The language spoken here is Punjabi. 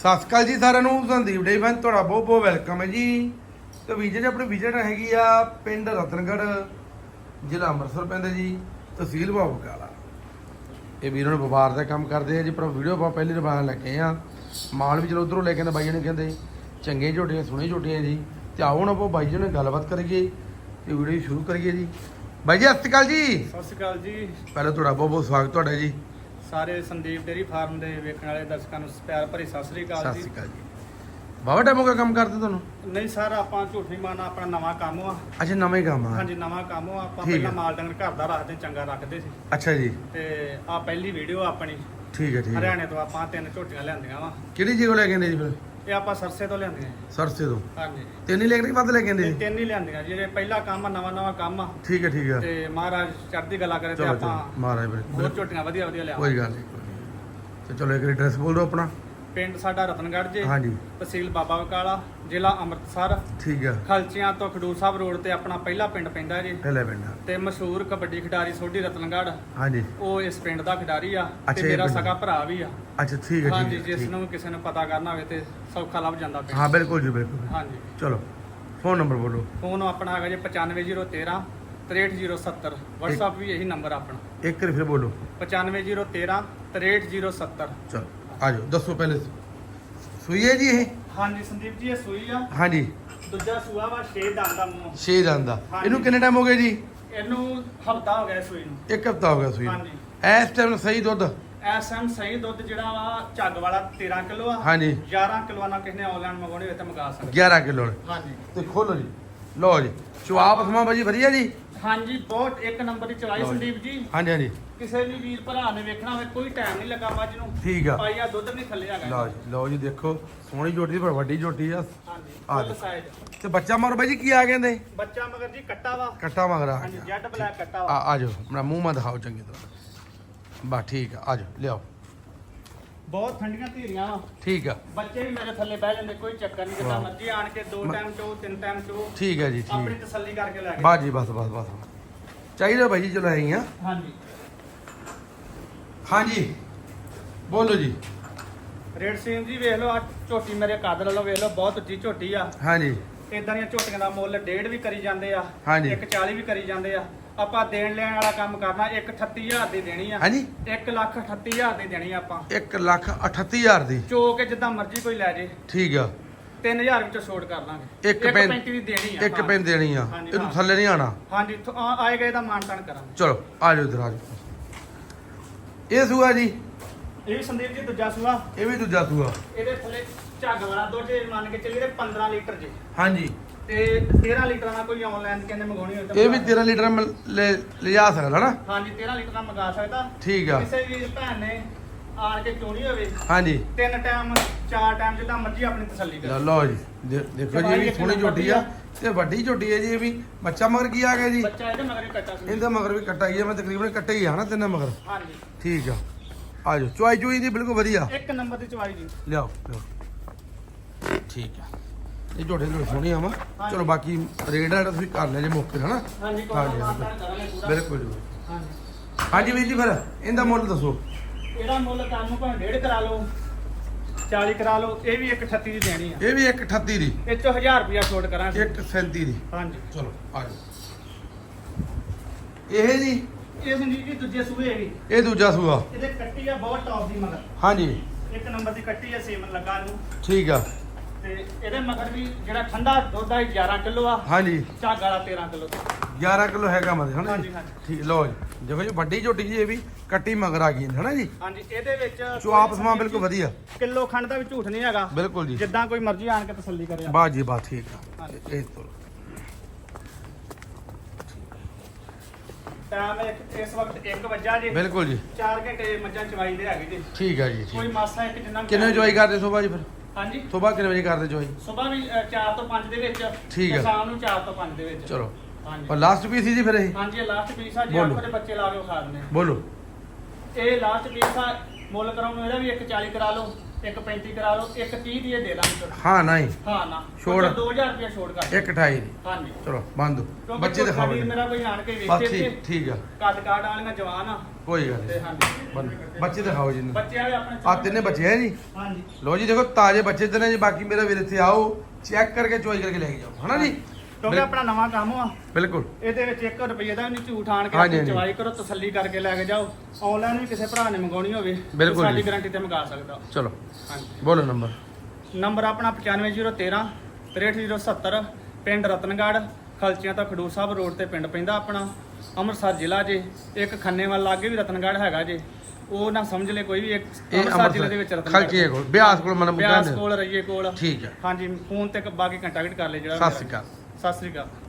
ਸਤਿ ਸ਼੍ਰੀ ਅਕਾਲ ਜੀ ਸਾਰਿਆਂ ਨੂੰ ਸੰਦੀਪ ਡੇ ਫਨ ਤੁਹਾਡਾ ਬਹੁਤ ਬਹੁਤ ਵੈਲਕਮ ਹੈ ਜੀ। ਤੇ ਵੀਜ਼ੇ 'ਚ ਆਪਣੀ ਵਿਜ਼ਿਟ ਹੈਗੀ ਆ ਪਿੰਡ ਰਤਨਗੜ੍ਹ ਜ਼ਿਲ੍ਹਾ ਅੰਮ੍ਰਿਤਸਰ ਪੈਂਦਾ ਜੀ ਤਹਿਸੀਲ ਬਾਬੂਕਾਲਾ ਇਹ ਵੀਰਾਂ ਨੂੰ ਵਪਾਰ ਦਾ ਕੰਮ ਕਰਦੇ ਆ ਜੀ ਪਰ ਵੀਡੀਓ ਆਪਾਂ ਪਹਿਲੀ ਲੈ ਕੇ ਆ। ਮਾਲ ਵੀ ਚਲੋ ਉਧਰੋਂ ਲੈ ਕੇ ਆਂਦੇ ਬਾਈ ਨੇ ਕਹਿੰਦੇ ਚੰਗੇ ਝੋਟੀਆਂ ਸੋਹਣੇ ਝੋਟੀਆਂ ਜੀ। ਤੇ ਆਓ ਹੁਣ ਆਪਾਂ ਬਾਈ ਜੀ ਨਾਲ ਗੱਲਬਾਤ ਕਰੀਏ ਤੇ ਵੀਡੀਓ ਸ਼ੁਰੂ ਕਰੀਏ ਜੀ। ਬਾਈ ਜੀ ਸਤਿ ਸ਼੍ਰੀ ਅਕਾਲ ਜੀ। ਸਤਿ ਸ਼੍ਰੀ ਅਕਾਲ ਜੀ। ਪਹਿਲਾਂ ਤੁਹਾਡਾ ਬਹੁਤ ਬਹੁਤ ਸਵਾਗਤ ਤੁਹਾਡਾ ਜੀ। ਸਾਰੇ ਸੰਦੀਪ ਡੇਰੀ ਫਾਰਮ ਦੇ ਵੇਖਣ ਵਾਲੇ ਦਰਸ਼ਕਾਂ ਨੂੰ ਪਿਆਰ ਭਰੀ ਸਤਿ ਸ਼੍ਰੀ ਅਕਾਲ ਸਤਿ ਜੀ। ਸ਼੍ਰੀ ਅਕਾਲ ਜੀ। ਬਾਬਾ ਟਾਈਮ ਹੋ ਗਿਆ ਕੰਮ ਕਰਦੇ ਤੁਹਾਨੂੰ? ਨਹੀਂ ਸਰ ਆਪਾਂ ਝੂਠ ਨਹੀਂ ਮਾਰਨਾ ਆਪਣਾ ਨਵਾਂ ਕੰਮ ਆ। ਅੱਛਾ ਨਵਾਂ ਹੀ ਕੰਮ ਆ। ਹਾਂਜੀ ਨਵਾਂ ਕੰਮ ਆ। ਆਪਾਂ ਠੀਕ ਪਹਿਲਾਂ ਹੈ। ਮਾਲ ਡੰਗਰ ਘਰ ਦਾ ਰੱਖਦੇ ਚੰਗਾ ਰੱਖਦੇ ਸੀ। ਅੱਛਾ ਜੀ। ਤੇ ਆ ਪਹਿਲੀ ਵੀਡੀਓ ਆਪਣੀ। ਠੀਕ ਹੈ ਠੀਕ ਹੈ ਹਰਿਆਣੇ ਤੋਂ ਆਪਾਂ ਤਿੰਨ ਝੋਟੀਆਂ ਲਿਆਂਦੀਆਂ ਵਾ। ਕਿਹੜੀ ਜਗ੍ਹਾ ਲੈ ਕੇ ਆਂਦੇ ਜੀ ਫਿਰ? ਇਹ ਆਪਾਂ ਸਰਸੇ ਤੋਂ ਲਿਆਂਦੀਆਂ ਸਰਸੇ ਤੋਂ? ਹਾਂਜੀ। ਤਿੰਨ ਹੀ ਲੈ ਕੇ ਵੱਧ ਲੈ ਕੇ ਆਂਦੇ ਇਹ ਜੀ? ਤਿੰਨ ਹੀ ਲਿਆਂਦੀਆਂ ਜਿਹੜੇ ਪਹਿਲਾ ਕੰਮ ਆ ਨਵਾਂ ਨਵਾਂ ਕੰਮ ਆ। ਠੀਕ ਹੈ ਠੀਕ ਹੈ ਤੇ ਮਹਾਰਾਜ ਚੜ੍ਹਦੀ ਕਲਾ ਕਰੇ ਤੇ ਚਲੋ ਆਪਾਂ ਮਹਾਰਾਜ ਹੋਰ ਵੀਰੇ ਝੋਟੀਆਂ ਵਧੀਆ ਵਧੀਆ ਲਿਆਵਾਂ ਕੋਈ ਗੱਲ ਨਹੀਂ। ਤੇ ਚਲੋ ਇੱਕ ਐਡਰੈਸ ਬੋਲ ਦਿਓ ਆਪਣਾ। ਪਿੰਡ ਸਾਡਾ ਰਤਨਗੜ੍ਹ ਜੇ ਹਾਂਜੀ। ਤਹਿਸੀਲ ਬਾਬਾ ਬਕਾਲਾ ਜ਼ਿਲ੍ਹਾ ਅੰਮ੍ਰਿਤਸਰ। ਠੀਕ ਹੈ ਖਲਚੀਆਂ ਤੋਂ ਖਡੂਰ ਸਾਹਿਬ ਰੋਡ ਤੇ ਆਪਣਾ ਪਹਿਲਾ ਪਿੰਡ ਪੈਂਦਾ ਜੀ। ਪਹਿਲੇ ਪਿੰਡ ਤੇ ਮਸ਼ਹੂਰ ਕਬੱਡੀ ਖਿਡਾਰੀ ਸੋਢੀ ਰਤਨਗੜ੍ਹ ਹਾਂਜੀ। ਉਹ ਇਸ ਪਿੰਡ ਦਾ ਖਿਡਾਰੀ ਆ ਅੱਛਾ, ਤੇ ਇਹ ਮੇਰਾ ਪਿੰਡ ਸਗਾ ਭਰਾ ਵੀ ਆ। ਅੱਛਾ ਠੀਕ ਹੈ ਹਾਂਜੀ ਠੀਕ ਜਿਸ ਠੀਕ। ਨੂੰ ਕਿਸੇ ਨੂੰ ਪਤਾ ਕਰਨਾ ਹੋਵੇ ਤੇ ਸੌਖਾ ਲੱਭ ਜਾਂਦਾ ਪਿੰਡ। ਹਾਂ ਬਿਲਕੁਲ ਜੀ ਬਿਲਕੁਲ। ਹਾਂਜੀ। ਚਲੋ ਫੋਨ ਨੰਬਰ ਬੋਲੋ। ਫੋਨ ਆਪਣਾ ਹੈਗਾ ਜੀ 95013 63070 WhatsApp ਵੀ ਇਹੀ ਨੰਬਰ ਆਪਣਾ। ਇੱਕ ਵਾਰੀ ਫਿਰ ਬੋਲੋ। 95013 63070 ਚਲੋ। ਆ ਜਾਓ ਦੱਸੋ ਪਹਿਲੇ। ਸੂਈ ਹੈ ਜੀ ਇਹ? ਹਾਂਜੀ ਸੰਦੀਪ ਜੀ ਇਹ ਸੂਈ ਆ। ਹਾਂਜੀ। ਦੂਜਾ ਸੂਆ ਵਾ 6 ਦੰਦ ਦਾ ਮੂੰਹ। ਛੇ ਦੰਦ ਦਾ ਹਾਂਜੀ। ਇਹਨੂੰ ਕਿੰਨੇ ਟਾਈਮ ਹੋ ਗਿਆ ਜੀ? ਇਹਨੂੰ ਹਫਤਾ ਹੋ ਗਿਆ ਸੂਈ ਨੂੰ। ਇੱਕ ਹਫਤਾ ਹੋ ਗਿਆ ਸੂਈ ਨੂੰ। ਹਾਂਜੀ। ਇਸ ਟਾਈਮ ਸਹੀ ਦੁੱਧ? ਐਸਐਮ ਸਹੀ ਦੁੱਧ ਜਿਹੜਾ ਵਾ ਝੱਗ ਵਾਲਾ 13 ਕਿਲੋ ਆ। ਹਾਂਜੀ। 11 ਕਿਲੋ ਨਾਲ ਕਿਸੇ ਨੇ ਆਨਲਾਈਨ ਮੰਗਾਉਣੀ ਹੋਵੇ ਤਾਂ ਮੰਗਾ ਸਕਦੇ। 11 ਕਿਲੋ ਹਾਂਜੀ। ਤੇ ਖੋਲੋ ਜੀ। ਲਓ ਜੀ। ਸਮਾ ਵਧੀਆ ਜੀ? ਹਾਂਜੀ ਬਹੁਤ ਇੱਕ ਨੰਬਰ ਦੀ ਚਵਾਈ ਲਓ ਜੀ। ਸੰਦੀਪ ਜੀ। ਹਾਂਜੀ ਹਾਂਜੀ। ਕਿਸੇ ਵੀ ਵੀਰ ਭਰਾ ਨੇ ਵੇਖਣਾ ਹੋਵੇ ਕੋਈ ਟਾਈਮ ਨਹੀਂ ਲੱਗਾ ਮੱਝ ਨੂੰ। ਠੀਕ ਆ। ਪਾਈਆ ਦੁੱਧ ਨਹੀਂ ਥੱਲੇ ਹੈਗਾ ਲਓ ਜੀ ਲਓ ਜੀ ਦੇਖੋ ਸੋਹਣੀ ਝੋਟੀ ਪਰ ਵੱਡੀ ਝੋਟੀ ਆ। ਹਾਂਜੀ ਆ ਤੇ ਬੱਚਾ ਮਗਰ ਬਾਈ ਜੀ ਕੀ ਆ ਕਹਿੰਦੇ? ਬੱਚਾ ਮਗਰ ਜੀ ਕੱਟਾ ਵਾ। ਕੱਟਾ ਮਗਰ ਆ। ਹਾਂਜੀ ਗਿਆ। ਜੈਡ ਬਲੈਕ ਕੱਟਾ ਆ ਵਾ। ਆ ਜਾਓ ਆਪਣਾ ਮੂੰਹ ਮਾ ਦਿਖਾਓ ਚੰਗੀ ਤਰ੍ਹਾਂ। ਬਾ ਠੀਕ ਆ ਆ ਜਾਓ ਲਿਆਓ। ਬਹੁਤ ਠੰਡੀਆਂ ਧੀਰੀਆਂ ਵਾ। ਠੀਕ ਆ। ਬੱਚੇ ਵੀ ਮੇਰੇ ਥੱਲੇ ਬਹਿ ਜਾਂਦੇ ਕੋਈ ਚੱਕਰ ਨਹੀਂ ਵਾਹ। ਮਰਜ਼ੀ ਆਣ ਕੇ ਦੋ ਟਾਈਮ ਚੋ ਤਿੰਨ ਟਾਈਮ ਚੋ ਠੀਕ ਹੈ ਜੀ ਆਪਣੀ ਠੀਕ। ਤਸੱਲੀ ਕਰਕੇ ਲੈ ਕੇ। ਬਸ ਜੀ ਬਸ ਬਸ ਬਸ। ਚਾਹੀਦਾ ਬਾਈ ਜੀ ਚਲੋ ਆਈ ਆ। ਹਾਂਜੀ। ਹਾਂਜੀ। ਬੋਲੋ ਜੀ। ਰੇਡ ਸਿੰਘ ਜੀ ਵੇਖ ਲਓ ਆ ਝੋਟੀ ਮੇਰੇ ਕੱਦ ਲੈ ਲਓ ਵੇਖ ਲਓ ਬਹੁਤ ਉੱਚੀ ਝੋਟੀ ਆ। ਹਾਂਜੀ। ਇਦਾਂ ਦੀਆਂ ਝੋਟੀਆਂ ਦਾ ਮੁੱਲ ਡੇਢ ਵੀ ਕਰੀ ਜਾਂਦੇ ਆ ਹਾਂਜੀ। 140 ਵੀ ਕਰੀ ਜਾਂਦੇ ਆ। ਆਪਾਂ ਦੇਣ ਲੈਣ ਵਾਲਾ ਕੰਮ ਕਰਨਾ 138000 ਦੀ ਦੇਣੀ ਆ। ਹਾਂਜੀ। 1 ਲੱਖ 38000 ਦੀ ਦੇਣੀ ਆ ਆਪਾਂ। 1 ਲੱਖ 38000 ਦੀ। ਚੋ ਕੇ ਜਿੱਦਾਂ ਮਰਜ਼ੀ ਕੋਈ ਲੈ ਜੇ। ਠੀਕ ਆ। 3000 ਵਿੱਚੋਂ ਛੋਟ ਕਰ ਲਾਂਗੇ ਇੱਕ ਪੈਨ- 35 ਦੀ ਦੇਣੀ ਆ ਇੱਕ। ਪੈਨ ਦੇਣੀ ਆ। ਇਹਨੂੰ। ਥੱਲੇ ਨਹੀਂ ਆਣਾ ਹਾਂਜੀ ਆਏ ਗਏ ਦਾ ਮਾਨ ਤਾਨ ਕਰਾਂਗੇ। ਚਲੋ ਆ ਜਾਓ ਇਧਰ ਆ ਜਾਓ। ਇਹ ਸੂਆ ਜੀ? ਇਹ ਵੀ ਸੰਦੀਪ ਜੀ ਦੂਜਾ ਸੂਆ। ਇਹ ਵੀ ਦੂਜਾ ਸੂਆ। ਇਹਦੇ ਥੱਲੇ ਝੱਗ ਵਾਲਾ ਦੁੱਧ ਮੰਨ ਕੇ ਚੱਲੀਏ ਤੇ 15 ਲੀਟਰ ਜੀ। ਹਾਂਜੀ। ਤੇ 13 ਲੀਟਰਾਂ ਦਾ ਕੋਈ ਆਨਲਾਈਨ ਕਹਿੰਦੇ ਮੰਗਾਉਣੀ ਹੋਵੇ ਤਾਂ ਇਹ ਵੀ ਮੰਗਾ- 13 ਲੀਟਰ ਮਿਲ- ਲੈ ਲਿਜਾ ਸਕਦਾ ਨਾ? ਹਾਂਜੀ 13 ਲੀਟਰ ਦਾ ਮੰਗਾ ਸਕਦਾ। ਠੀਕ ਆ। ਕਿਸੇ ਵੀ ਭੈਣ ਨੇ ਆਣ ਕੇ ਚੋਣੀ ਹੋਵੇ ਹਾਂਜੀ। ਤਿੰਨ ਟਾਈਮ ਚਾਰ ਟਾਈਮ ਜਿੱਦਾਂ ਮਰਜ਼ੀ ਆਪਣੀ ਤਸੱਲੀ ਕਰ। ਲਓ ਜੀ ਦੇ- ਦੇਖੋ ਜੀ ਇਹ ਵੀ ਸੋਹਣੀ ਝੋਟੀ ਆ। ਤੇ ਵੱਡੀ ਝੋਟੀ ਹੈ ਜੀ ਇਹ ਵੀ ਬੱਚਾ ਮਗਰ ਕੀ ਆ ਗਿਆ ਜੀ? ਬੱਚਾ ਇਹਦੇ ਮਗਰ ਹੀ ਕੱਟਾ ਸੀ। ਇਹਦਾ ਮਗਰ ਵੀ ਕੱਟਾ ਹੈ ਮੈਂ ਤਕਰੀਬਨ ਕੱਟਾ ਹੀ ਆ ਨਾ ਤਿੰਨਾਂ ਮਗਰ? ਹਾਂਜੀ। ਠੀਕ ਆ। ਆ ਜਾਓ ਚੁਆਈ ਚੁਈ ਦੀ ਬਿਲਕੁਲ ਵਧੀਆ। ਇੱਕ ਨੰਬਰ ਦੀ ਚਵਾਈ ਜੀ ਲਿਆਓ ਲਿਆਓ। ਠੀਕ ਆ। ਇਹ ਝੋਟੇ ਨੂੰ ਸੋਹਣੀਆਂ ਵਾ। ਚਲੋ ਬਾਕੀ ਰੇਟ ਆ ਤੁਸੀਂ ਕਰ ਲਿਆ ਜੇ ਮੌਕੇ ਤੇ ਹਨਾ? ਹਾਂਜੀ ਬਿਲਕੁਲ। ਜੀ। ਹਾਂਜੀ। ਹਾਂਜੀ ਵੀਰ ਜੀ ਫਿਰ ਇਹਦਾ ਮੁੱਲ ਦੱਸੋ। ਇਹਦਾ ਮੁੱਲ ਤੁਹਾਨੂੰ ਭਾਵੇਂ ਡੇਢ ਕਰਾ ਲਓ 40 ਕਰਾ ਲਓ ਇਹ ਵੀ 138 ਦੀ ਦੇਣੀ ਆ। ਇਹ ਵੀ 138 ਦੀ। ਇਹ ਚੋਂ 1000 ਰੁਪਿਆ ਛੋਟ ਕਰਾਂਗੇ। 137 ਦੀ। ਹਾਂਜੀ। ਚਲੋ ਆ ਜਾਓ। ਇਹ ਜੀ? ਇਹ ਸੰਜੀਤ ਜੀ ਦੂਜੇ ਸੂਏ ਵੀ ਇਹ ਦੂਜਾ ਸੂਆ। ਇਹਦੇ ਕੱਟੀ ਆ ਬਹੁਤ ਟੌਪ ਦੀ ਮਗਰ। ਹਾਂਜੀ। ਇੱਕ ਨੰਬਰ ਦੀ ਕੱਟੀ ਆ ਸੇਮਨ ਲੱਗਾ ਨੂੰ। ਠੀਕ ਆ। ਤੇ ਇਹਦੇ ਮਗਰ ਵੀ ਜਿਹੜਾ ਠੰਡਾ ਦੁੱਧ ਆ ਇਹ 11 ਕਿਲੋ ਆ। ਹਾਂਜੀ। ਝੱਗ ਵਾਲਾ 13 ਕਿਲੋ। 11 ਕਿਲੋ ਹੈਗਾ ਮਦੇ ਹਨਾ ਹਾਂਜੀ, ਜੀ? ਹਾਂਜੀ। ਠੀਕ ਲਓ ਜੀ। ਦੇਖੋ ਜੀ ਵੱਡੀ ਝੋਟੀ ਜੀ ਇਹ ਵੀ ਕੱਟੀ ਮਗਰ ਆ ਗਈ ਹੈ ਹਨਾ ਜੀ? ਹਾਂਜੀ ਇਹਦੇ ਵਿੱਚ ਜੋ ਆਪ ਸਮਾਂ ਬਿਲਕੁਲ ਵਧੀਆ। ਕਿਲੋ ਖੰਡ ਦਾ ਵੀ ਝੂਠ ਨਹੀਂ ਹੈਗਾ। ਬਿਲਕੁਲ ਜੀ। ਜਿੱਦਾਂ ਕੋਈ ਮਰਜ਼ੀ ਆਣ ਕੇ ਤਸੱਲੀ ਕਰੇ ਬਾਤ ਜੀ ਬਾਤ ਠੀਕ ਆ। ਹਾਂਜੀ। ਇਹ ਤੋਂ। ਟਾਈਮ ਇੱਕ- ਇਸ ਵਕਤ 1 ਵਜਾ ਜੇ। ਬਿਲਕੁਲ ਜੀ। 4 ਘੰਟੇ ਮੱਝਾਂ ਚਵਾਈ ਦੇ ਹੈਗੇ ਜੀ। ਠੀਕ ਆ ਜੀ ਕੋਈ ਠੀਕ ਮਾਸਾ ਇੱਕ ਜਿੰਨਾ ਕਿੰਨੇ ਜੋਈ ਕਰਦੇ ਸੁਬਾਹ ਜੀ ਫਿਰ? ਹਾਂਜੀ। ਸੁਬਾਹ ਕਿੰਨੇ ਵਜੇ ਕਰਦੇ ਜੋਈ? ਸਵੇਰ ਵੀ 4 ਤੋਂ 5 ਦੇ ਵਿੱਚ ਠੀਕ ਤੇ ਆ। ਸ਼ਾਮ ਨੂੰ 4 ਤੋਂ 5 ਦੇ ਵਿੱਚ। ਚਲੋ। ਹਾਂਜੀ। ਪਰ ਲਾਸਟ ਪੀਸ ਸੀ ਜੀ ਫਿਰ ਇਹ? ਹਾਂਜੀ ਲਾਸਟ ਪੀਸ ਆ ਜੀ ਬੋਲੋ। ਆਪਾਂ ਦੇ ਬੱਚੇ ਲਾ ਕੇ ਖਾ ਦਿੰਦੇ ਬੋਲੋ। ਇਹ ਲਾਸਟ ਪੀਸ ਆ ਮੁੱਲ ਕਰਾਉਣ ਨੂੰ ਇਹਦਾ ਵੀ 140 ਕਰਾ ਲਓ ਇੱਕ 35 ਕਰਾ ਲਓ ਇੱਕ 30 ਦੀ ਇਹ ਦੇ ਦਾਂਗੇ ਹਾਂ ਨਹੀਂ। ਹਾਂ ਨਾ। ਛੋੜ। 2000 ਰੁਪਏ ਛੋੜ ਕਰ ਇੱਕ 28 ਦੀ। ਹਾਂਜੀ। ਚਲੋ ਬੰਦ। ਕਿਉਂਕਿ ਬੱਚੇ ਦਿਖਾਓ ਵੀਰ ਜੀ। ਮੇਰਾ ਕੋਈ ਆਣ ਕੇ ਬਸ ਵੇਖੇ ਠੀਕ ਠੀਕ ਆ। ਕੱਦ ਕਾਟ ਵਾਲੀਆਂ ਜਵਾਨ ਆ। ਕੋਈ ਗੱਲ ਤੇ ਨਹੀਂ। ਹਾਂਜੀ। ਬੰਦ। ਬੱਚੇ ਦਿਖਾਓ ਜੀ ਬੱਚੇ ਵਾਲੇ ਆਪਣੇ ਆ ਤਿੰਨੇ ਬੱਚੇ ਹੈ ਜੀ? ਹਾਂਜੀ। ਲੋ ਜੀ ਦੇਖੋ ਤਾਜ਼ੇ ਬੱਚੇ ਤੇ ਨੇ ਜੀ ਬਾਕੀ ਮੇਰਾ ਵੀਰ ਇੱਥੇ ਆਓ ਚੈੱਕ ਕਰਕੇ ਚੋਈ ਕਰਕੇ ਲੈ ਕੇ ਜਾਓ। ਹਨਾ ਜੀ? ਕਿਉਂਕਿ ਆਪਣਾ ਨਵਾਂ ਕੰਮ ਆ। ਬਿਲਕੁਲ। ਇਹਦੇ ਵਿੱਚ 1 ਰੁਪਏ ਦਾ ਵੀ ਨਹੀਂ ਝੂਠ ਆਣ ਕੇ ਹਾਂਜੀ, ਆਪਣੀ ਹਾਂਜੀ। ਚਵਾਈ ਕਰੋ ਤਸੱਲੀ ਕਰਕੇ ਲੈ ਕੇ ਜਾਓ। ਆਨਲਾਈਨ ਵੀ ਕਿਸੇ ਭਰਾ ਨੇ ਮੰਗਾਉਣੀ ਹੋਵੇ ਤੇ ਬਿਲਕੁਲ ਸਾਡੀ ਜੀ। ਗਾਰੰਟੀ ਤੇ ਮੰਗਾ ਸਕਦਾ। ਚਲੋ। ਹਾਂਜੀ। ਬੋਲੋ ਨੰਬਰ। ਨੰਬਰ ਆਪਣਾ 95013 63070 ਪਿੰਡ ਰਤਨਗੜ੍ਹ ਖਲਚੀਆਂ ਤੋਂ ਖਡੂਰ ਸਾਹਿਬ ਰੋਡ ਤੇ ਪਿੰਡ ਪੈਂਦਾ ਆਪਣਾ। ਅੰਮ੍ਰਿਤਸਰ ਜ਼ਿਲ੍ਹਾ ਜੇ ਇੱਕ ਖੰਨੇ ਵੱਲ ਲਾਗੇ ਵੀ ਰਤਨਗੜ੍ਹ ਹੈਗਾ ਜੇ। ਉਹ ਨਾ ਸਮਝ ਲੈ ਕੋਈ ਵੀ ਇੱਕ ਇਹ ਅੰਮ੍ਰਿਤਸਰ ਜ਼ਿਲ੍ਹੇ ਦੇ ਵਿੱਚ ਅੰਮ੍ਰਿਤਸਰ ਰਤਨਗੜ੍ਹ ਖਲਚੀਏ ਕੋਲ ਬਿਆਸ ਕੋਲ ਮਨ ਬਿਆਸ ਮੁਕਾਂਦੇ ਕੋਲ ਰਈਏ ਕੋਲ। ਠੀਕ ਹੈ ਹਾਂਜੀ ਫੋਨ ਤੇ ਬਾਕੀ ਕੰਟੈਕਟ ਕਰ ਲੈ ਜਿਹੜਾ ਸਤਿ ਸ਼੍ਰੀ ਅਕਾਲ। ਸਤਿ ਸ੍ਰੀ ਅਕਾਲ